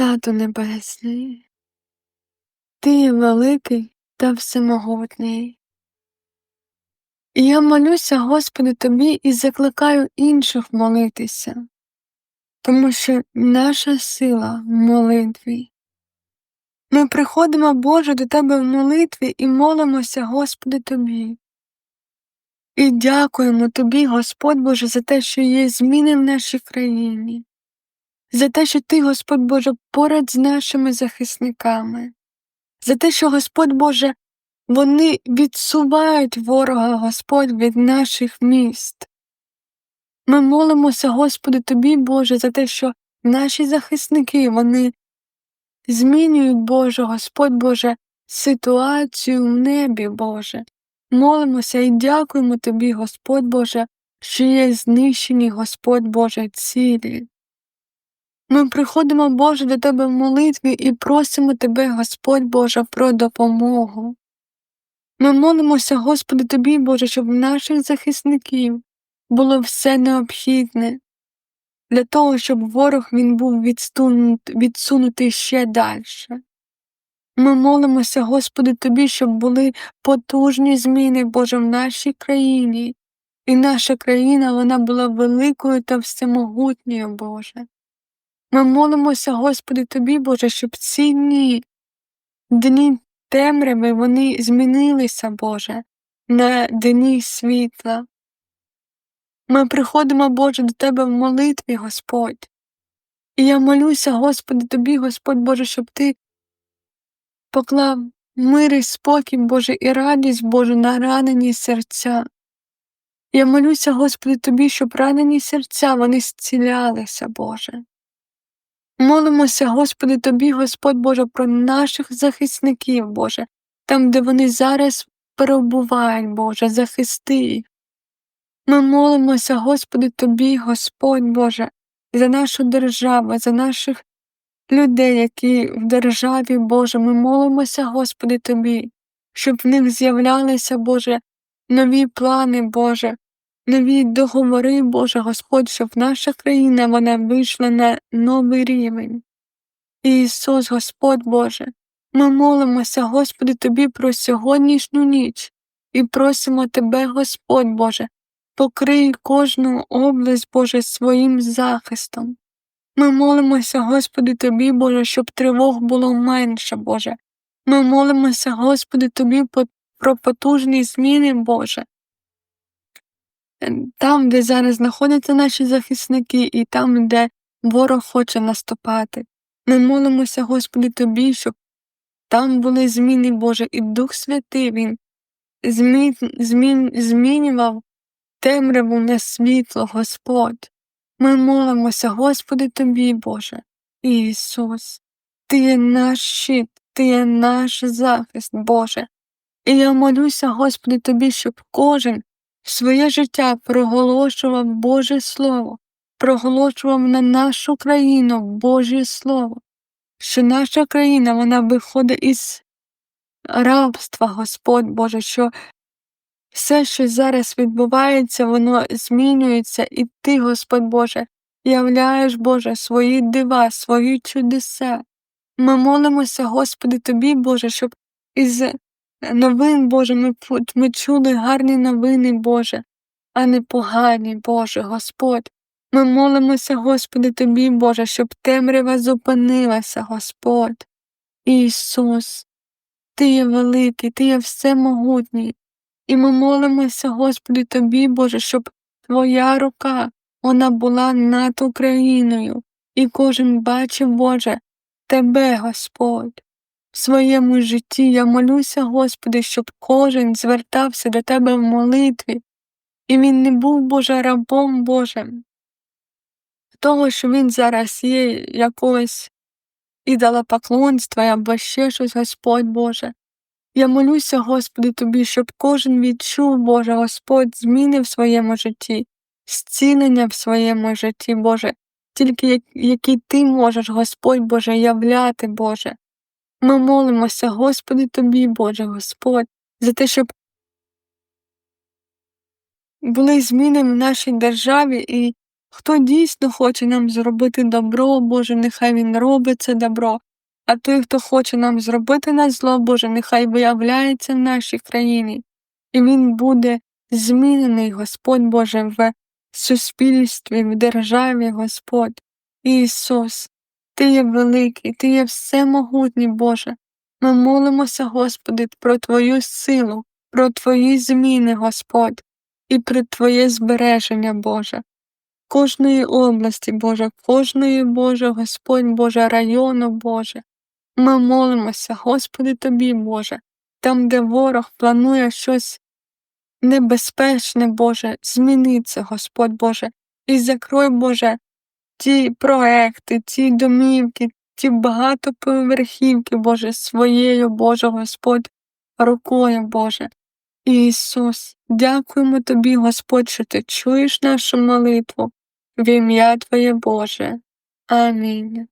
Тату Небесний, Ти великий та всемогутній. І я молюся, Господи, Тобі і закликаю інших молитися, тому що наша сила в молитві. Ми приходимо, Боже, до Тебе в молитві і молимося, Господи, Тобі. І дякуємо Тобі, Господь Боже, за те, що є зміни в нашій країні, за те, що Ти, Господь Боже, поряд з нашими захисниками, за те, що, Господь Боже, вони відсувають ворога, Господь, від наших міст. Ми молимося, Господи, Тобі, Боже, за те, що наші захисники, вони змінюють, Боже, Господь Боже, ситуацію в небі, Боже. Молимося і дякуємо Тобі, Господь Боже, що є знищені, Господь Боже, цілі. Ми приходимо, Боже, до Тебе в молитві і просимо Тебе, Господь Боже, про допомогу. Ми молимося, Господи, Тобі, Боже, щоб в наших захисників було все необхідне для того, щоб ворог він був відсунутий ще далі. Ми молимося, Господи, Тобі, щоб були потужні зміни, Боже, в нашій країні, і наша країна вона була великою та всемогутньою, Боже. Ми молимося, Господи, Тобі, Боже, щоб ці дні, темряви, вони змінилися, Боже, на дні світла. Ми приходимо, Боже, до Тебе в молитві, Господь. І я молюся, Господи, Тобі, Господь Боже, щоб Ти поклав мир і спокій, Боже, і радість, Боже, на ранені серця. Я молюся, Господи, Тобі, щоб ранені серця вони зцілялися, Боже. Молимося, Господи, Тобі, Господь Боже, про наших захисників, Боже, там, де вони зараз перебувають, Боже, захисти. Ми молимося, Господи, Тобі, Господь Боже, за нашу державу, за наших людей, які в державі, Боже, ми молимося, Господи, Тобі, щоб в них з'являлися, Боже, нові плани, Боже, нові договори, Боже, Господь, щоб наша країна вона вийшла на новий рівень. Ісус, Господь Боже, ми молимося, Господи, Тобі про сьогоднішню ніч і просимо Тебе, Господь Боже, покрий кожну область, Боже, своїм захистом. Ми молимося, Господи, Тобі, Боже, щоб тривог було менше, Боже. Ми молимося, Господи, Тобі про потужні зміни, Боже. Там, де зараз знаходяться наші захисники, і там, де ворог хоче наступати. Ми молимося, Господи, Тобі, щоб там були зміни, Боже, і Дух Святий Він змін, змін, змінював темряву на світло, Господь. Ми молимося, Господи, Тобі, Боже, Ісус, Ти є наш щит, Ти є наш захист, Боже. І я молюся, Господи, Тобі, щоб кожен своє життя проголошував Боже Слово, проголошував на нашу країну Боже Слово, що наша країна вона виходить із рабства, Господь Боже, що все, що зараз відбувається, воно змінюється, і Ти, Господь Боже, являєш, Боже, свої дива, свої чудеса. Ми молимося, Господи, Тобі, Боже, щоб із новин, Боже, ми, ми чули гарні новини, Боже, а не погані, Боже, Господь. Ми молимося, Господи, Тобі, Боже, щоб темрява зупинилася, Господь. Ісус, Ти є великий, Ти є всемогутній. І ми молимося, Господи, Тобі, Боже, щоб Твоя рука вона була над Україною, і кожен бачив, Боже, Тебе, Господь. В своєму житті я молюся, Господи, щоб кожен звертався до Тебе в молитві, і він не був, Боже, рабом Божим. Того, що він зараз є якогось ідолопоклонства або ще щось, Господь Боже. Я молюся, Господи, Тобі, щоб кожен відчув, Боже, Господь, зміни в своєму житті, зцілення в своєму житті, Боже, тільки як- які Ти можеш, Господь Боже, являти, Боже. Ми молимося, Господи, Тобі, Боже, Господь, за те, щоб були зміни в нашій державі і Хто дійсно хоче нам зробити добро, Боже, нехай він робить це добро. А той, хто хоче нам зробити на зло, Боже, нехай виявляється в нашій країні, і він буде змінений, Господь Боже, в суспільстві, в державі, Господь. Ісус, Ти є великий, Ти є всемогутній, Боже. Ми молимося, Господи, про Твою силу, про Твої зміни, Господь, і про Твоє збереження, Боже. Кожної області, Боже, кожної, Боже, Господь, Боже, району, Боже. Ми молимося, Господи, Тобі, Боже, там, де ворог планує щось небезпечне, Боже, зміни це, Господь Боже, і закрой, Боже, ті проекти, ці домівки, ті багатоповерхівки, Боже, своєю, Боже, Господь, рукою, Боже. Ісус, дякуємо Тобі, Господь, що ти чуєш нашу молитву в ім'я Твоє Боже. Амінь.